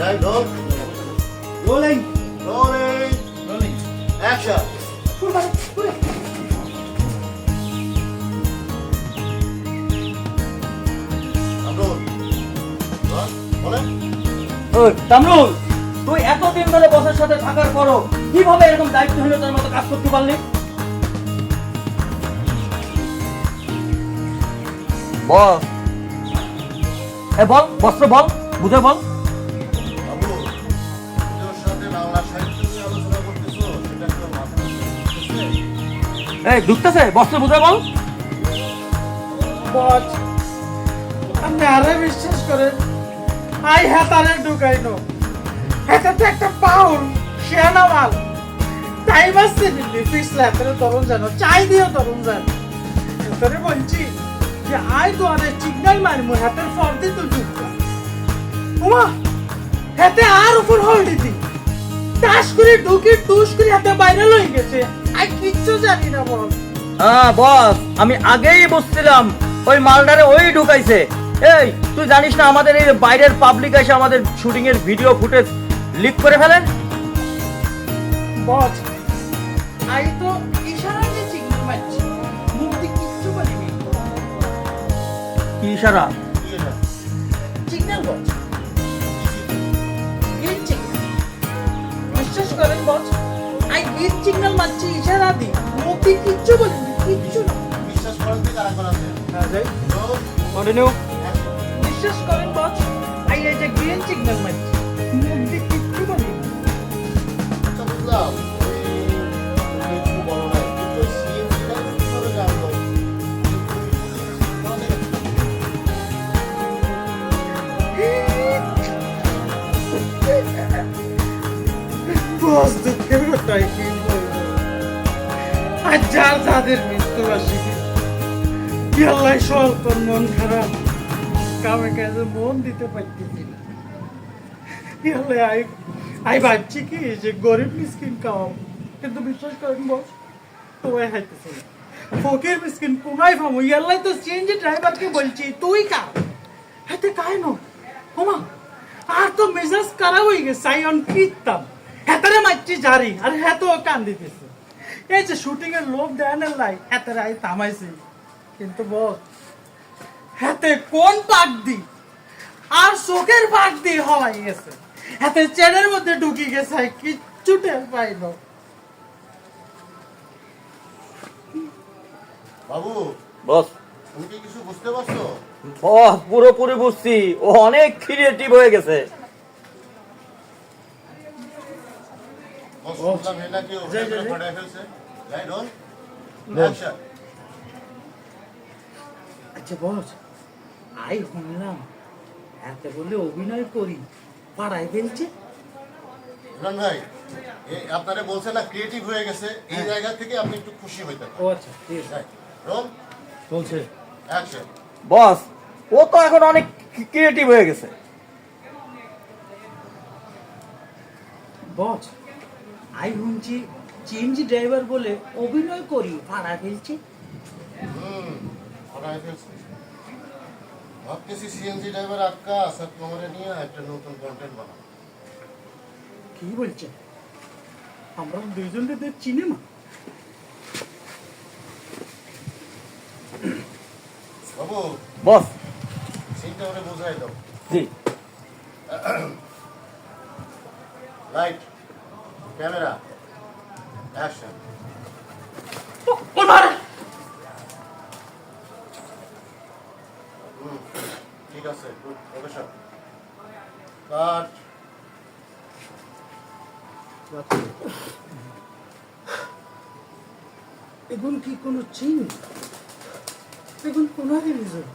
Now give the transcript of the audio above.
যাই rolling rolling rolling action Tamrul তুই এতদিন ধরে বসের সাথে থাকার পরও কীভাবে এরকম দায়িত্বহীনতার মতো কাজ করতে পারলি? বস এ বল বস্ত্র বল বুঝে বল। এই, ঢুকতেছে? বস্ত্র বুঝে বল। বজ আপনি আরে বিশ্বাস করেন, আই হাতারে ঢুকাইনো তো একটা পাউল শেয়ানা মাল টাইম আসছে দিল্লি ফিসলে এতরে তরুণ জানো, চাই দিও তরুণ জান। এতরে বলছি যে, আই তো আরে সিগন্যাল মারমু, হাতের ফর্দি তো ঢুকতা উমা, হাতে আর উপর হোল্ড দিতি টাস করে ঢুকে টুস করে হাতে বাইরে লই গেছে। আই কিচ্ছু জানি না বল। হ্যাঁ বস আমি আগেই বুঝছিলাম। ওই মালটারে ওই ঢুকাইছে। এই তুই জানিস না আমাদের এই বাইরের পাবলিক এসে আমাদের শুটিং এর ভিডিও ফুটেজ লিক করে ফেলে? বস আই তো ইশারা দিয়ে সিগন্যাল মারছি। মুখ দিয়ে কিচ্ছু বলিনি। কি ইশারা? সিগন্যাল বস গ্রিন সিগন্যাল বিশ্বাস করেন বস? গ্রিন সিগন্যাল মারছি ইশারা দি। মুখ দিয়ে কিচ্ছু বলিনি কিচ্ছু না। বিশ্বাস করেন কি কারা করাতে হ্যাঁ যাই। কন্টিনিউ বিশ্বাস করেন বস আই এই যে গ্রিন সিগন্যাল মারছি। মুখ দিয়ে কিচ্ছু বলিনি আচ্ছা বুঝলাম। বস দুঃখের কথাই কি আর যার কি আল্লাহ তোর মন খারাপ, কামে কাজে মন দিতে পারতেছি কি আল্লাহ আই আই ভাবছি কি যে গরিব মিসকিন খাওয়াবো, কিন্তু বিশ্বাস করেন বস, তোমায় ফকির মিসকিন কোনায় ফামু ইয়াল্লাই তো সিএনজি ড্রাইভারকে বলছি, তুই কা হাতে কায় নো। ওমা, আর তো মেজাজ খারাপ হয়ে গেছে, আই অন কীর্তাম হেতারে মারছি জারি আর হেতো কান দিতেছে। এই যে শুটিং এর লোভ দেয় না লাই হেতারে আই থামাইছি। কিন্তু বস হাতে কোন পাক দি? আর চোখের পাক দি হওয়াই গেছে। হাতে চেনের মধ্যে ঢুকি গেছে কিচ্ছু টের পাইল বাবু বস। তুমি কি কিছু বুঝতে পারছ? বস পুরোপুরি বুঝছি। ও অনেক ক্রিয়েটিভ হয়ে গেছে। ফেলছে আচ্ছা বস। আই শুনলাম এত বলে অভিনয় করি পাড়ায় ফেলছে। ইমরান ভাই আপনারা বলছেন না ক্রিয়েটিভ হয়ে গেছে এই জায়গা থেকে আপনি একটু খুশি হইতে ও আচ্ছা ঠিক আছে। রোল চলছে অ্যাকশন। বস ও তো এখন অনেক ক্রিয়েটিভ হয়ে গেছে। বস আই শুনছি চিএনজি ড্রাইভার বলে অভিনয় করি ভাড়া ফেলছে। ভাবতেছি সিএনজি ড্রাইভার আক্কা আসাদ কুমারে নিয়ে একটা নতুন কন্টেন্ট বানাবো। কি বলছে? আমরা দুইজনকে দেখ চিনি না। বাবু বস। সিনটা ওরে বোঝাই দাও। জি। Light camera. অ্যাকশন। ঠিক আছে গুড কাট। এখন কি কোনো চিন? এখন কোনারে নিজের